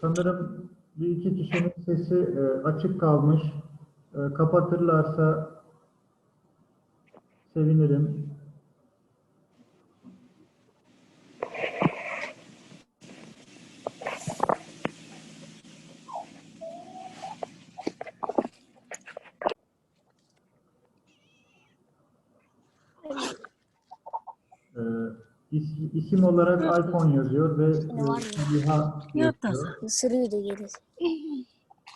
Sanırım bir iki kişinin sesi e, açık kalmış. E, kapatırlarsa sevinirim. Ee, is- isim olarak iPhone yazıyor ve e, Liha yazıyor. Isırıyor da gelir.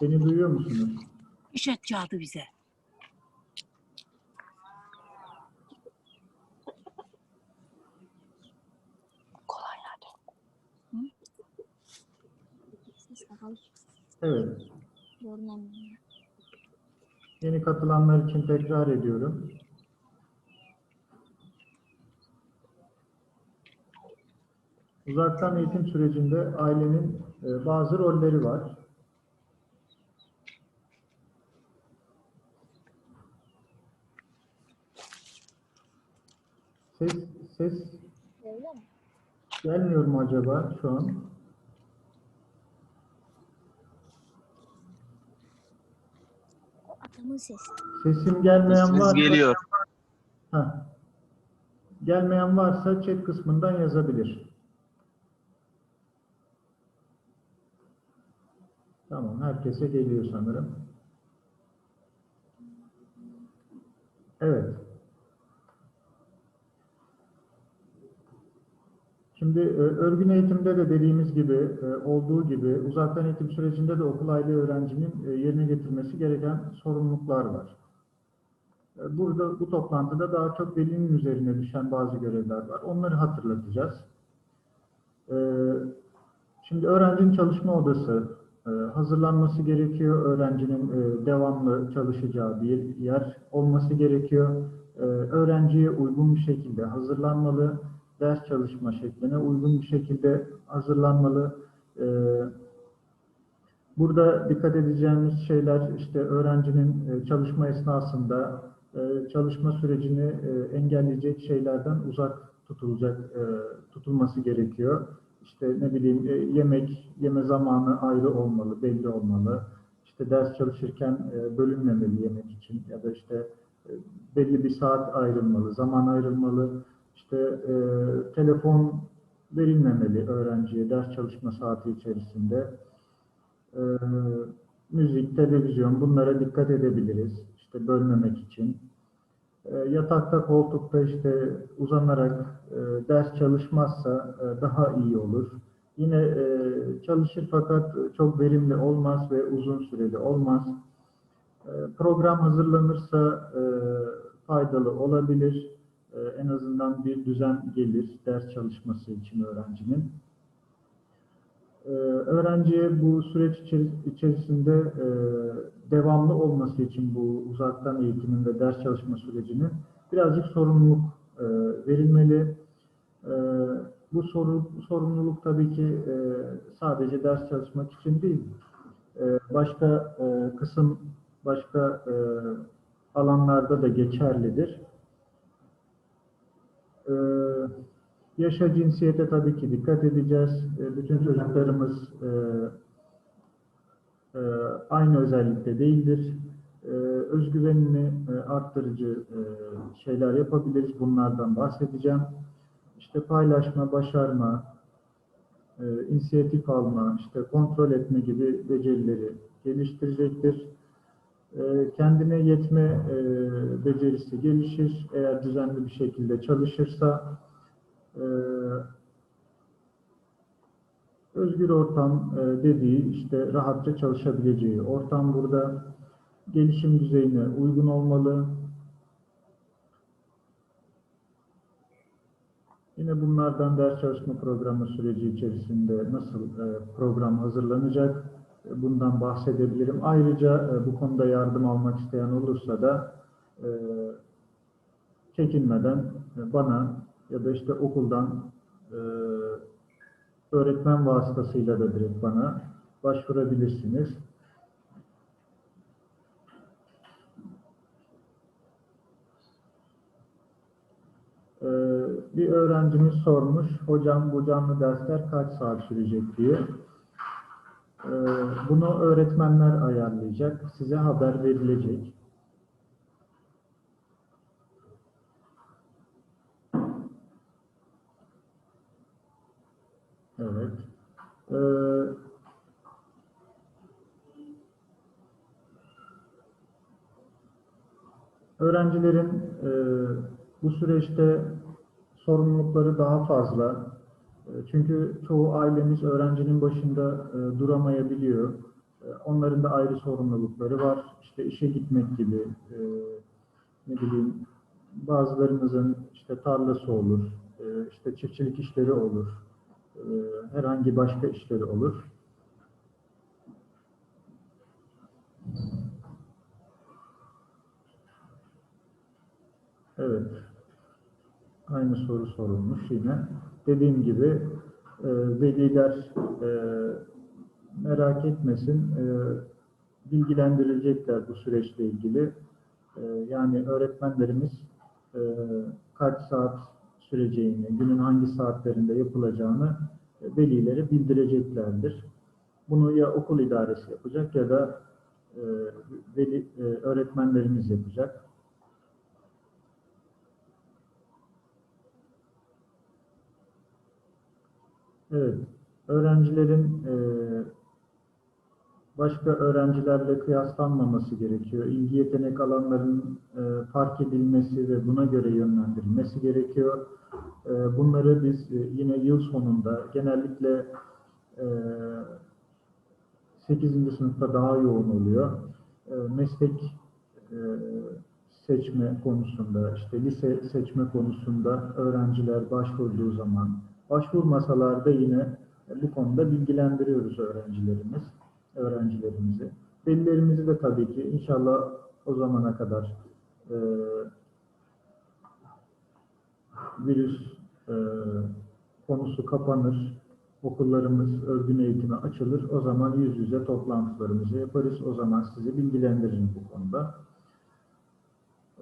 Beni duyuyor musunuz? İşet kağıdı bize. Ses kapalı. Evet. Yeni katılanlar için tekrar ediyorum. Uzaktan eğitim sürecinde ailenin e, bazı rolleri var. Ses, ses gelmiyor mu acaba şu an? Adamın sesi. Sesim gelmeyen Sesiniz varsa... geliyor. Heh. Gelmeyen varsa chat kısmından yazabilir. Tamam, herkese geliyor sanırım. Evet. Şimdi e, örgün eğitimde de dediğimiz gibi e, olduğu gibi uzaktan eğitim sürecinde de okul aile öğrencinin e, yerine getirmesi gereken sorumluluklar var. Burada bu toplantıda daha çok velinin üzerine düşen bazı görevler var. Onları hatırlatacağız. Şimdi öğrencinin çalışma odası hazırlanması gerekiyor. Öğrencinin e, devamlı çalışacağı bir yer olması gerekiyor. E, Öğrenciye uygun bir şekilde hazırlanmalı. Ders çalışma şekline uygun bir şekilde hazırlanmalı. E, Burada dikkat edeceğimiz şeyler işte öğrencinin e, çalışma esnasında e, çalışma sürecini engelleyecek şeylerden uzak tutulacak tutulması gerekiyor. İşte ne bileyim e, yemek yeme zamanı ayrı olmalı, belli olmalı. İşte ders çalışırken e, bölünmemeli yemek için ya da işte e, belli bir saat ayrılmalı, zaman ayrılmalı. İşte telefon verilmemeli öğrenciye ders çalışma saati içerisinde. Müzik, televizyon bunlara dikkat edebiliriz. İşte bölmemek için. Ee, yatakta, koltukta işte uzanarak e, ders çalışmazsa e, daha iyi olur. Yine e, çalışır fakat çok verimli olmaz ve uzun süreli olmaz. E, program hazırlanırsa e, faydalı olabilir. E, en azından bir düzen gelir ders çalışması için öğrencinin. Ee, öğrenciye bu süreç içeri- içerisinde e, devamlı olması için bu uzaktan eğitimin ve ders çalışma sürecinin birazcık sorumluluk e, verilmeli. E, bu soru, sorumluluk tabii ki e, sadece ders çalışmak için değil, e, başka e, kısım, başka e, alanlarda da geçerlidir. E, Yaşa cinsiyete tabii ki dikkat edeceğiz. E, Bütün çocuklarımız e, e, aynı özellikte değildir. E, Özgüvenini e, arttırıcı şeyler yapabiliriz. Bunlardan bahsedeceğim. İşte paylaşma, başarma, inisiyatif alma, işte kontrol etme gibi becerileri geliştirecektir. Kendine yetme becerisi gelişir. Eğer düzenli bir şekilde çalışırsa özgür ortam e, dediği işte rahatça çalışabileceği ortam burada gelişim düzeyine uygun olmalı. Yine bunlardan ders çalışma programı süreci içerisinde nasıl e, program hazırlanacak? e, bundan bahsedebilirim. Ayrıca bu konuda yardım almak isteyen olursa da çekinmeden bana ya da işte okuldan öğretmen vasıtasıyla da direkt bana başvurabilirsiniz. Ee, bir öğrencimiz sormuş, hocam bu canlı dersler kaç saat sürecek diye. Ee, bunu öğretmenler ayarlayacak, size haber verilecek. Evet. Ee, öğrencilerin e, bu süreçte sorumlulukları daha fazla. E, Çünkü çoğu ailemiz öğrencinin başında e, duramayabiliyor. E, Onların da ayrı sorumlulukları var. İşte işe gitmek gibi, e, ne bileyim, bazılarımızın işte tarlası olur, e, işte çiftçilik işleri olur, e, herhangi başka işleri olur. Evet. Aynı soru sorulmuş yine. Dediğim gibi e, veliler e, merak etmesin. E, bilgilendirilecekler bu süreçle ilgili. E, yani öğretmenlerimiz e, kaç saat süreceğini, günün hangi saatlerinde yapılacağını e, velilere bildireceklerdir. Bunu ya okul idaresi yapacak ya da e, veli, e, öğretmenlerimiz yapacak. Evet, öğrencilerin e, başka öğrencilerle kıyaslanmaması gerekiyor. İlgi yetenek alanlarının e, fark edilmesi ve buna göre yönlendirilmesi gerekiyor. E, bunları biz e, yine yıl sonunda genellikle e, 8. sınıfta daha yoğun oluyor. E, meslek e, seçme konusunda, işte lise seçme konusunda öğrenciler başvurduğu zaman, başvurmasalar da yine bu konuda bilgilendiriyoruz öğrencilerimiz, öğrencilerimizi. Velilerimizi de tabii ki inşallah o zamana kadar e, virüs e, konusu kapanır, okullarımız örgün eğitime açılır. O zaman yüz yüze toplantılarımızı yaparız. O zaman sizi bilgilendiririm bu konuda.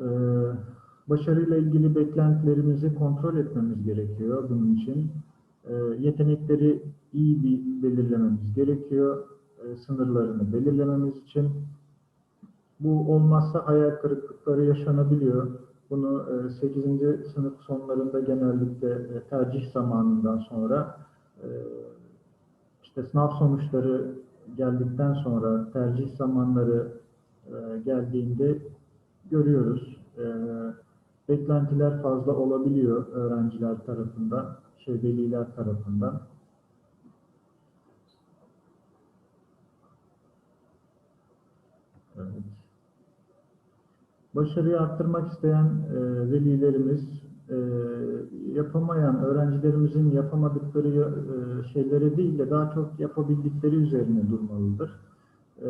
Ee, başarıyla ilgili beklentilerimizi kontrol etmemiz gerekiyor bunun için. Ee, yetenekleri iyi bir belirlememiz gerekiyor. Ee, sınırlarını belirlememiz için. Bu olmazsa hayal kırıklıkları yaşanabiliyor. Bunu e, 8. sınıf sonlarında genellikle e, tercih zamanından sonra e, işte sınav sonuçları geldikten sonra tercih zamanları e, geldiğinde görüyoruz. Beklentiler fazla olabiliyor öğrenciler tarafından, şey veliler tarafından. Evet. Başarıyı arttırmak isteyen e, velilerimiz e, yapamayan öğrencilerimizin yapamadıkları e, şeylere değil de daha çok yapabildikleri üzerine durmalıdır. E,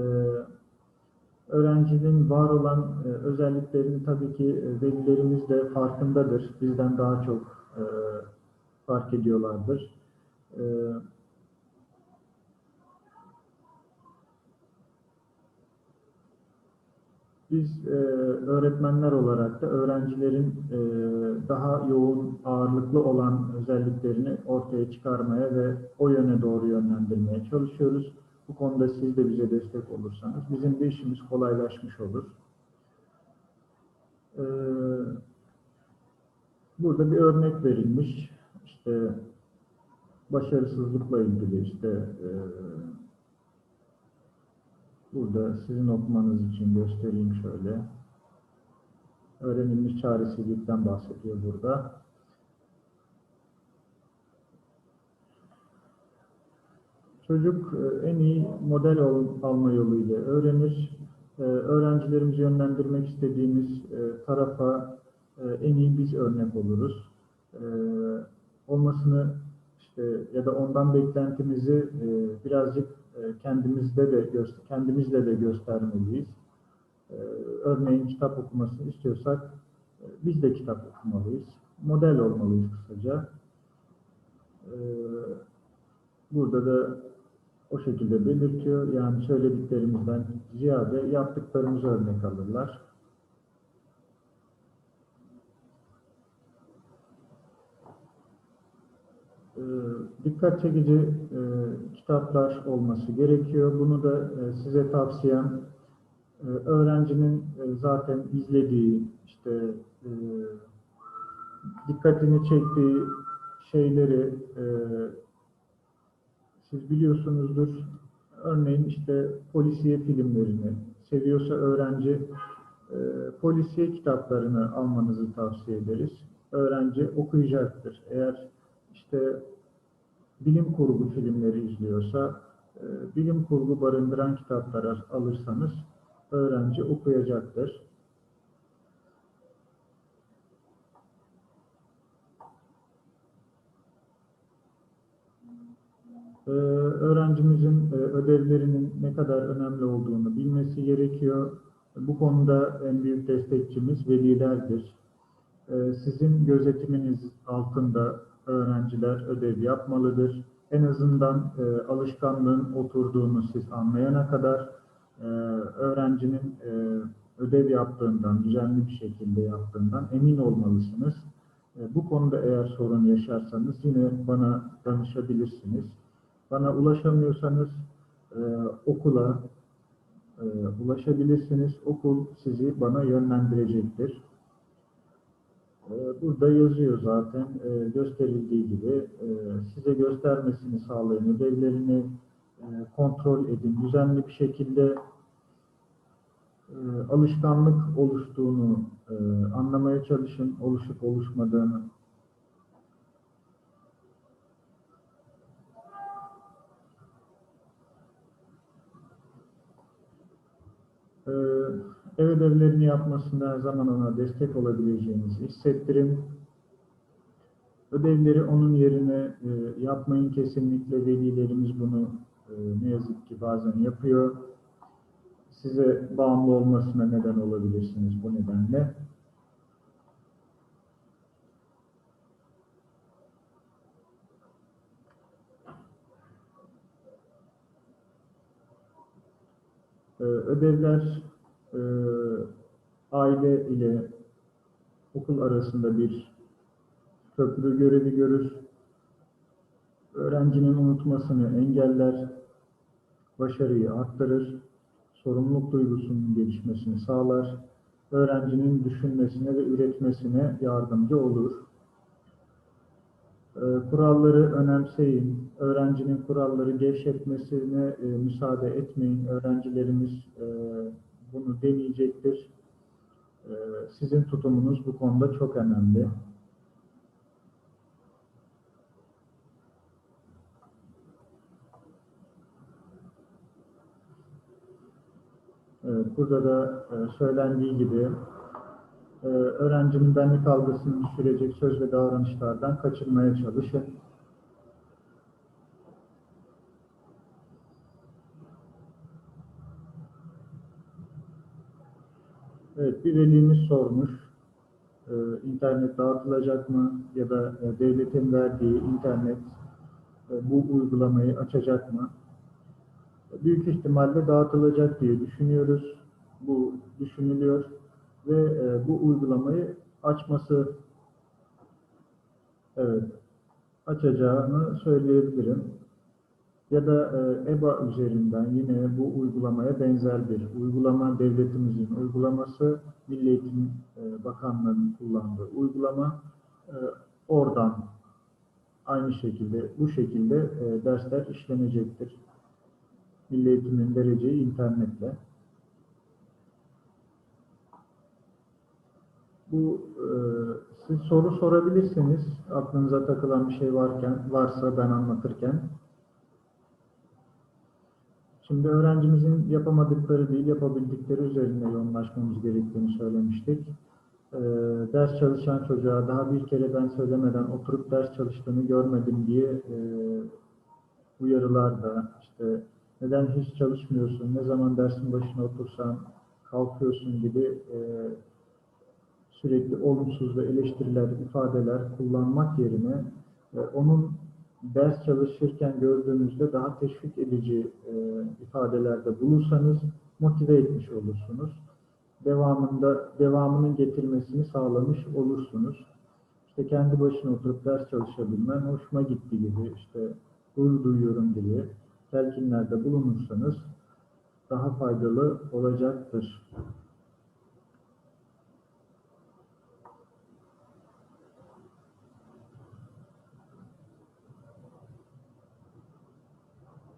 öğrencinin var olan e, özelliklerini tabii ki e, velilerimiz de farkındadır. Bizden daha çok e, fark ediyorlardır. E, Biz e, öğretmenler olarak da öğrencilerin e, daha yoğun, ağırlıklı olan özelliklerini ortaya çıkarmaya ve o yöne doğru yönlendirmeye çalışıyoruz. Bu konuda siz de bize destek olursanız bizim de işimiz kolaylaşmış olur. E, burada bir örnek verilmiş. İşte başarısızlıkla ilgili işte e, Burada sizin okumanız için göstereyim şöyle. Öğrenilmiş çaresizlikten bahsediyor burada. Çocuk e, en iyi model alma yoluyla öğrenir. E, Öğrencilerimizi yönlendirmek istediğimiz e, tarafa en iyi biz örnek oluruz. Olmasını işte ya da ondan beklentimizi birazcık kendimizde de kendimizle de göstermeliyiz. Örneğin kitap okumasını istiyorsak biz de kitap okumalıyız. Model olmalıyız kısaca. Burada da o şekilde belirtiyor. Yani söylediklerimizden ziyade yaptıklarımızı örnek alırlar. e, dikkat çekici e, kitaplar olması gerekiyor. Bunu da e, size tavsiyem e, öğrencinin e, zaten izlediği, işte e, dikkatini çektiği şeyleri e, siz biliyorsunuzdur. Örneğin işte polisiye filmlerini seviyorsa öğrenci e, polisiye kitaplarını almanızı tavsiye ederiz. Öğrenci okuyacaktır. Eğer işte bilim kurgu filmleri izliyorsa e, bilim kurgu barındıran kitapları alırsanız öğrenci okuyacaktır. Ee, öğrencimizin e, ödevlerinin ne kadar önemli olduğunu bilmesi gerekiyor. Bu konuda en büyük destekçimiz velilerdir. Ee, Sizin gözetiminiz altında öğrenciler ödev yapmalıdır. En azından e, alışkanlığın oturduğunu siz anlayana kadar e, öğrencinin ödev yaptığından, düzenli bir şekilde yaptığından emin olmalısınız. Bu konuda eğer sorun yaşarsanız yine bana danışabilirsiniz. Bana ulaşamıyorsanız e, okula e, ulaşabilirsiniz. Okul sizi bana yönlendirecektir. E, Burada yazıyor zaten e, gösterildiği gibi e, size göstermesini sağlayın. Ödevlerini e, kontrol edin. Düzenli bir şekilde e, alışkanlık oluştuğunu e, anlamaya çalışın. Oluşup oluşmadığını. Ee, ev ödevlerini yapmasında her zaman ona destek olabileceğinizi hissettirin. Ödevleri onun yerine e, yapmayın kesinlikle. Velilerimiz bunu e, ne yazık ki bazen yapıyor. Size bağımlı olmasına neden olabilirsiniz bu nedenle. Ee, ödevler e, aile ile okul arasında bir köprü görevi görür. Öğrencinin unutmasını engeller, başarıyı arttırır, sorumluluk duygusunun gelişmesini sağlar, öğrencinin düşünmesine ve üretmesine yardımcı olur. Ee, Kuralları önemseyin. Öğrencinin kuralları gevşetmesine e, müsaade etmeyin. Öğrencilerimiz e, bunu deneyecektir. E, sizin tutumunuz bu konuda çok önemli. Burada da e, söylendiği gibi e, öğrencinin benlik algısını düşürecek söz ve davranışlardan kaçınmaya çalışın. Bir velimiz sormuş. e, internet dağıtılacak mı ya da e, devletin verdiği internet e, bu uygulamayı açacak mı? Büyük ihtimalle dağıtılacak diye düşünüyoruz. Bu düşünülüyor ve bu uygulamayı açması evet açacağını söyleyebilirim. Ya da e, EBA üzerinden yine bu uygulamaya benzer bir uygulama devletimizin uygulaması Milli Eğitim e, Bakanlığı'nın kullandığı uygulama e, oradan aynı şekilde bu şekilde e, dersler işlenecektir. Milli Eğitim'in vereceği internetle. Bu e, siz soru sorabilirsiniz. Aklınıza takılan bir şey varken varsa ben anlatırken. Şimdi öğrencimizin yapamadıkları değil, yapabildikleri üzerine yoğunlaşmamız gerektiğini söylemiştik. Ee, ders çalışan çocuğa daha bir kere ben söylemeden oturup ders çalıştığını görmedim diye e, uyarılar da işte neden hiç çalışmıyorsun, ne zaman dersin başına otursan kalkıyorsun gibi e, sürekli olumsuz ve eleştiriler, ifadeler kullanmak yerine e, onun ders çalışırken gördüğünüzde daha teşvik edici e, ifadelerde bulursanız motive etmiş olursunuz. Devamında devamının getirmesini sağlamış olursunuz. İşte kendi başına oturup ders çalışabilmen hoşuma gitti gibi, işte gurur duyuyorum gibi telkinlerde bulunursanız daha faydalı olacaktır.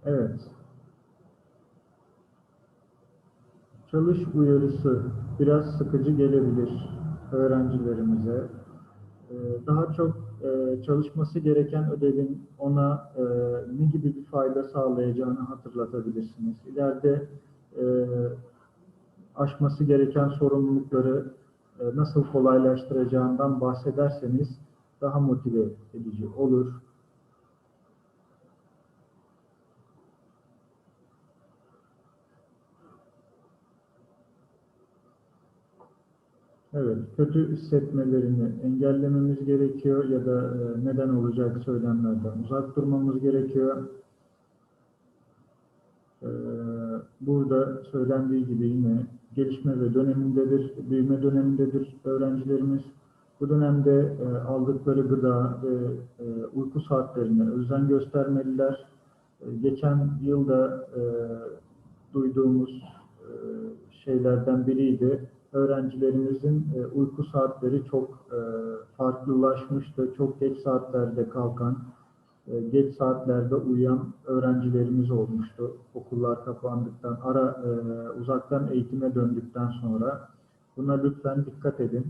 Evet. Çalış uyarısı biraz sıkıcı gelebilir öğrencilerimize. Ee, Daha çok e, çalışması gereken ödevin ona e, ne gibi bir fayda sağlayacağını hatırlatabilirsiniz. İleride e, aşması gereken sorumlulukları nasıl kolaylaştıracağından bahsederseniz daha motive edici olur. Evet, kötü hissetmelerini engellememiz gerekiyor ya da e, neden olacak söylemlerden uzak durmamız gerekiyor. Ee, Burada söylendiği gibi yine gelişme ve dönemindedir, büyüme dönemindedir öğrencilerimiz. Bu dönemde e, aldıkları gıda ve e, uyku saatlerine özen göstermeliler. E, Geçen yılda e, duyduğumuz e, şeylerden biriydi. Öğrencilerimizin e, uyku saatleri çok e, farklılaşmıştı. Çok geç saatlerde kalkan, e, geç saatlerde uyuyan öğrencilerimiz olmuştu. Okullar kapandıktan, ara uzaktan eğitime döndükten sonra. Buna lütfen dikkat edin.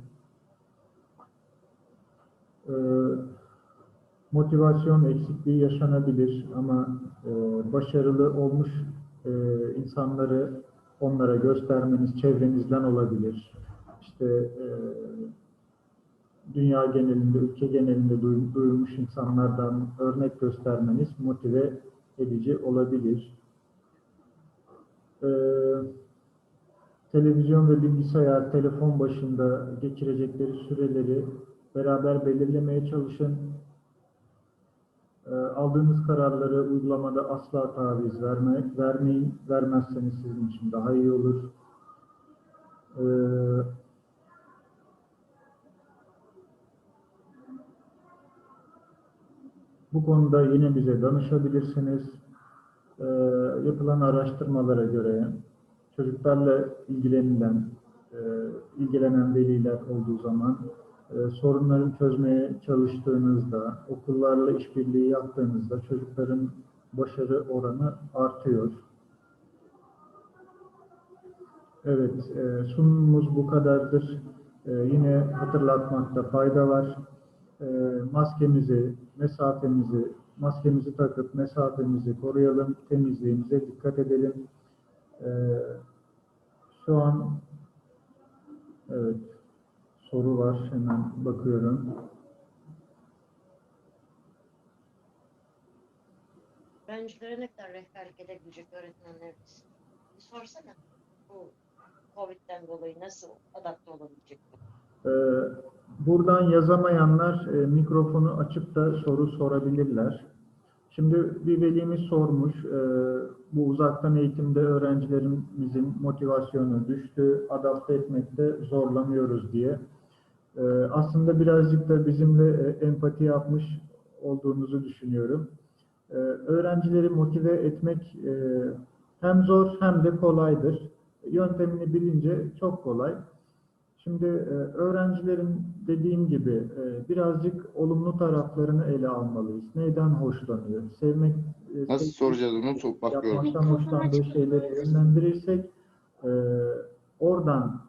Motivasyon eksikliği yaşanabilir ama başarılı olmuş insanları onlara göstermeniz çevrenizden olabilir. İşte e, dünya genelinde, ülke genelinde duy- duyulmuş insanlardan örnek göstermeniz motive edici olabilir. E, televizyon ve bilgisayar, telefon başında geçirecekleri süreleri beraber belirlemeye çalışın. E, aldığınız kararları uygulamada asla taviz verme, vermeyin. Vermezseniz sizin için daha iyi olur. E, bu konuda yine bize danışabilirsiniz. E, yapılan araştırmalara göre çocuklarla ilgilenilen, e, ilgilenen veliler olduğu zaman e, sorunları çözmeye çalıştığınızda, okullarla işbirliği yaptığınızda çocukların başarı oranı artıyor. Evet, e, sunumumuz bu kadardır. E, yine hatırlatmakta fayda var. E, maskemizi, mesafemizi, maskemizi takıp mesafemizi koruyalım, temizliğimize dikkat edelim. E, şu an evet, soru var. Hemen bakıyorum. Öğrencilere ne kadar rehberlik edebilecek öğretmenlerimiz? Bir sorsana. Bu Covid'den dolayı nasıl adapte olabilecek? Ee, Buradan yazamayanlar e, mikrofonu açıp da soru sorabilirler. Şimdi bir velimiz sormuş, e, bu uzaktan eğitimde öğrencilerimizin motivasyonu düştü, adapte etmekte zorlanıyoruz diye. E, Aslında birazcık da bizimle e, empati yapmış olduğunuzu düşünüyorum. E, Öğrencileri motive etmek e, hem zor hem de kolaydır. Yöntemini bilince çok kolay. Şimdi e, öğrencilerin dediğim gibi e, birazcık olumlu taraflarını ele almalıyız. Neyden hoşlanıyor? Sevmek, e, Nasıl soracağız onu çok bakıyorum. yapmaktan hoşlandığı şeyleri yönlendirirsek, e, oradan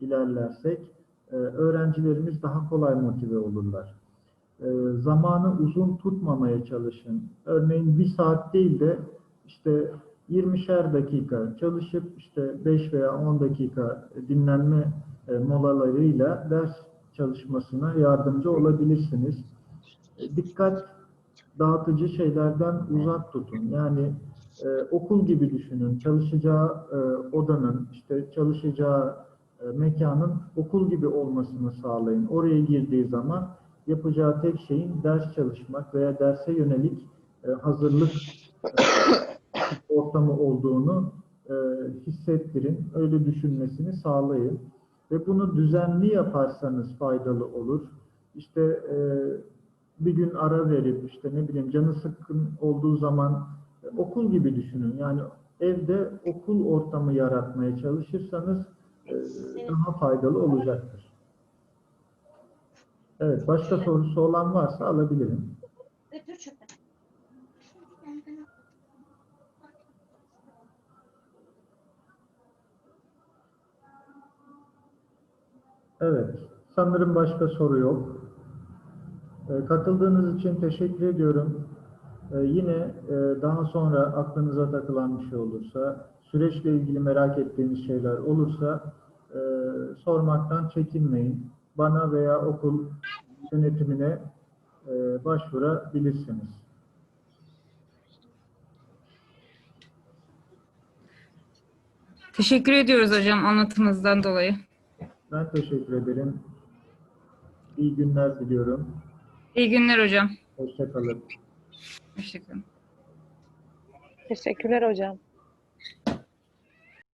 ilerlersek e, öğrencilerimiz daha kolay motive olurlar. E, zamanı uzun tutmamaya çalışın. Örneğin bir saat değil de işte 20'şer dakika çalışıp işte 5 veya 10 dakika dinlenme e, molalarıyla ders çalışmasına yardımcı olabilirsiniz. E, Dikkat dağıtıcı şeylerden uzak tutun. Yani e, okul gibi düşünün. Çalışacağı e, odanın, işte çalışacağı mekanın okul gibi olmasını sağlayın. Oraya girdiği zaman yapacağı tek şeyin ders çalışmak veya derse yönelik e, hazırlık e, ortamı olduğunu e, hissettirin. Öyle düşünmesini sağlayın. Ve bunu düzenli yaparsanız faydalı olur. İşte e, bir gün ara verip işte ne bileyim canı sıkkın olduğu zaman e, okul gibi düşünün. Yani evde okul ortamı yaratmaya çalışırsanız e, daha faydalı olacaktır. Evet, başka sorusu olan varsa alabilirim. Evet, sanırım başka soru yok. E, Katıldığınız için teşekkür ediyorum. E, Yine e, daha sonra aklınıza takılan bir şey olursa, süreçle ilgili merak ettiğiniz şeyler olursa e, sormaktan çekinmeyin. Bana veya okul yönetimine e, başvurabilirsiniz. Teşekkür ediyoruz hocam anlatımınızdan dolayı. Ben teşekkür ederim. İyi günler diliyorum. İyi günler hocam. Hoşçakalın. Hoşçakalın. Teşekkürler hocam.